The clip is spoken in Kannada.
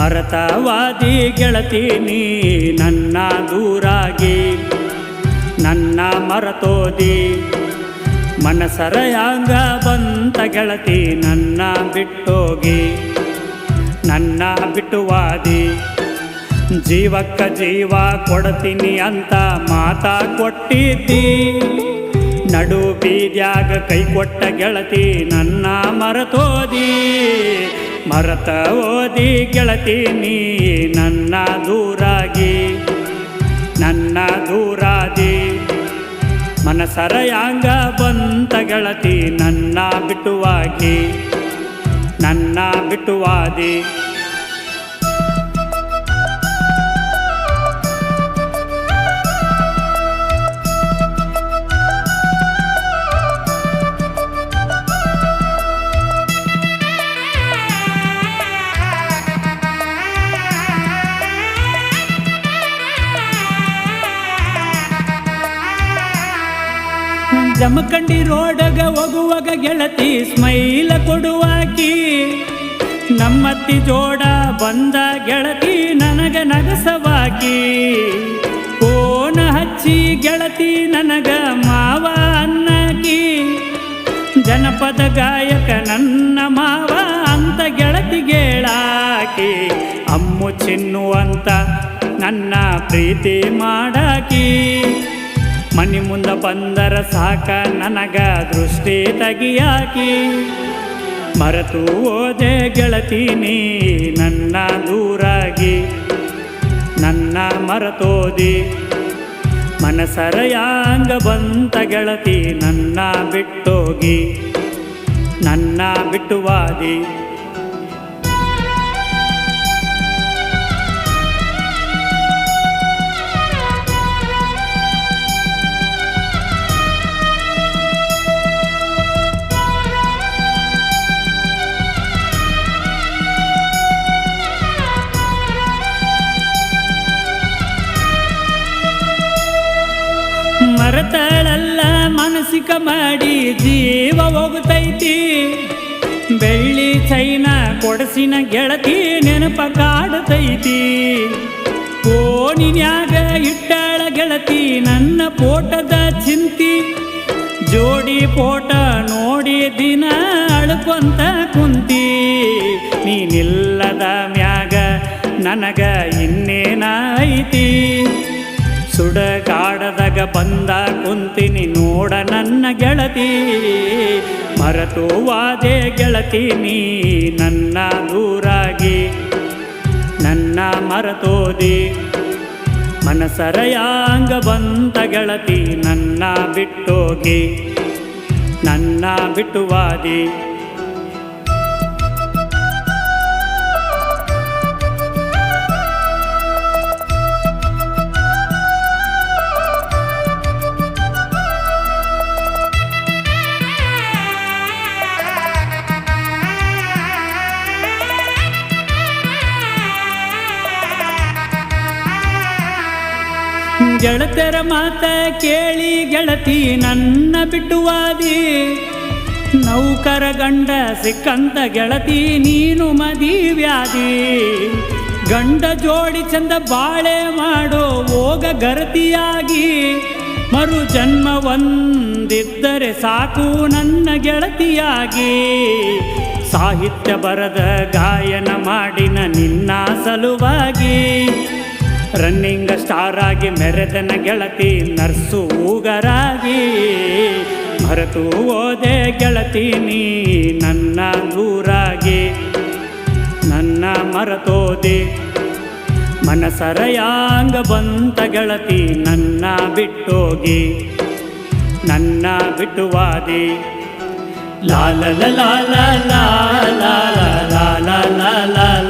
ಮರತವಾದಿ ಗೆಳತಿ ನೀ ನನ್ನ ದೂರಾಗಿ, ನನ್ನ ಮರತೋದಿ. ಮನಸರಯಾಂಗ ಬಂತ ಗೆಳತಿ ನನ್ನ ಬಿಟ್ಟೋಗಿ, ನನ್ನ ಬಿಟ್ಟುವಾದಿ. ಜೀವಕ್ಕ ಜೀವ ಕೊಡತೀನಿ ಅಂತ ಮಾತಾ ಕೊಟ್ಟಿದ್ದಿ. ನಡು ಬೀದ್ಯಾಗ ಕೈ ಕೊಟ್ಟ ಗೆಳತಿ ನನ್ನ ಮರತೋದಿ. ಮರತ ಓದಿ ಗೆಳತಿ ನೀ ನನ್ನ ದೂರಾಗಿ, ನನ್ನ ದೂರಾದಿ. ಮನಸರಯಾಂಗ ಬಂತ ಗೆಳತಿ ನನ್ನ ಬಿಟ್ಟುವಾಗಿ ನನ್ನ ಬಿಟ್ಟುವಾದಿ ಜಮಖಂಡಿ ರೋಡಗ ಹೋಗುವಾಗ ಗೆಳತಿ ಸ್ಮೈಲ ಕೊಡುವಾಕಿ ನಮ್ಮತ್ತಿ ಜೋಡ ಬಂದ ಗೆಳತಿ ನನಗ ನಗಸವಾಕಿ. ಕೋನ ಹಚ್ಚಿ ಗೆಳತಿ ನನಗ ಮಾವ ಅನ್ನಕಿ. ಜನಪದ ಗಾಯಕ ನನ್ನ ಮಾವ ಅಂತ ಗೆಳತಿ ಗೇಳಾಕಿ ಅಮ್ಮು ಚಿನ್ನುವಂತ ನನ್ನ ಪ್ರೀತಿ ಮಾಡಾಕಿ. ಮನಿ ಮುಂದ ಬಂದರ ಸಾಕ ನನಗ ದೃಷ್ಟಿ ತಗಿಯಾಕಿ. ಮರೆತು ಓದೆ ಗೆಳತೀನಿ, ನನ್ನ ದೂರಾಗಿ. ನನ್ನ ಮರತೋದಿ. ಮನಸರಯಾಂಗ ಬಂತ ಗೆಳತಿ, ನನ್ನ ಬಿಟ್ಟೋಗಿ. ನನ್ನ ಬಿಟ್ಟುವಾದಿ ಮರತಳಲ್ಲ ಮಾನಸಿಕ ಮಾಡಿ ಜೀವ ಹೋಗುತ್ತೈತಿ ಬೆಳ್ಳಿ ಚೈನ ಕೊಡಸಿನ ಗೆಳತಿ ನೆನಪ ಕಾಡತೈತಿ. ಕೋಣಿನ್ಯಾಗ ಇಟ್ಟಾಳ ಗೆಳತಿ ನನ್ನ ಪೋಟದ ಚಿಂತಿ. ಜೋಡಿ ಪೋಟ ನೋಡಿ ದಿನ ಅಳ್ಕೊಂತ ಕುಂತಿ. ನೀನಿಲ್ಲದ ಮ್ಯಾಗ ನನಗ ಇನ್ನೇನ ಐತಿ ಸುಡಗಾಡದಾಗ ಬಂದ ಕುಂತಿನಿ ನೋಡ ನನ್ನ ಗೆಳತಿ. ಮರತುವಾದೆ ಗೆಳತಿ ನೀ ನನ್ನ ದೂರಾಗಿ. ನನ್ನ ಮರತೋದಿ. ಮನಸರಯಾಂಗ ಬಂತ ಗೆಳತಿ ನನ್ನ ಬಿಟ್ಟೋಗಿ. ನನ್ನ ಬಿಟ್ಟುವಾದಿ ಗೆಳತರ ಮಾತ ಕೇಳಿ ಗೆಳತಿ ನನ್ನ ಬಿಟ್ಟುವಾದಿ. ನೌಕರ ಗಂಡ ಸಿಕ್ಕಂತ ಗೆಳತಿ ನೀನು ಮದಿವ್ಯಾದಿ ಗಂಡ ಜೋಡಿ ಚಂದ ಬಾಳೆ ಮಾಡೋ ಹೋಗ ಗರತಿಯಾಗಿ. ಮರು ಜನ್ಮ ಒಂದಿದ್ದರೆ ಸಾಕು ನನ್ನ ಗೆಳತಿಯಾಗಿ. ಸಾಹಿತ್ಯ ಬರದ ಗಾಯನ ಮಾಡಿನ ನಿನ್ನ ಸಲುವಾಗಿ. ರನ್ನಿಂಗ್ ಸ್ಟಾರ್ ಆಗಿ ಮೆರೆದನ ಗೆಳತಿ, ನರ್ಸು ಊಗರಾಗಿ. ಮರೆತು ಓದೆ ಗೆಳತಿ ನೀ, ನನ್ನ ದೂರಾಗಿ ನನ್ನ ಮರತೋದೆ. ಮನಸರಯಾಂಗ ಬಂತ ಗೆಳತಿ, ನನ್ನ ಬಿಟ್ಟೋಗಿ. ನನ್ನ ಬಿಟ್ಟುವಾದಿ. ಲಾಲ ಲಾಲ ಲಾಲ ಲಾಲ ಲಾಲ ಲಾಲ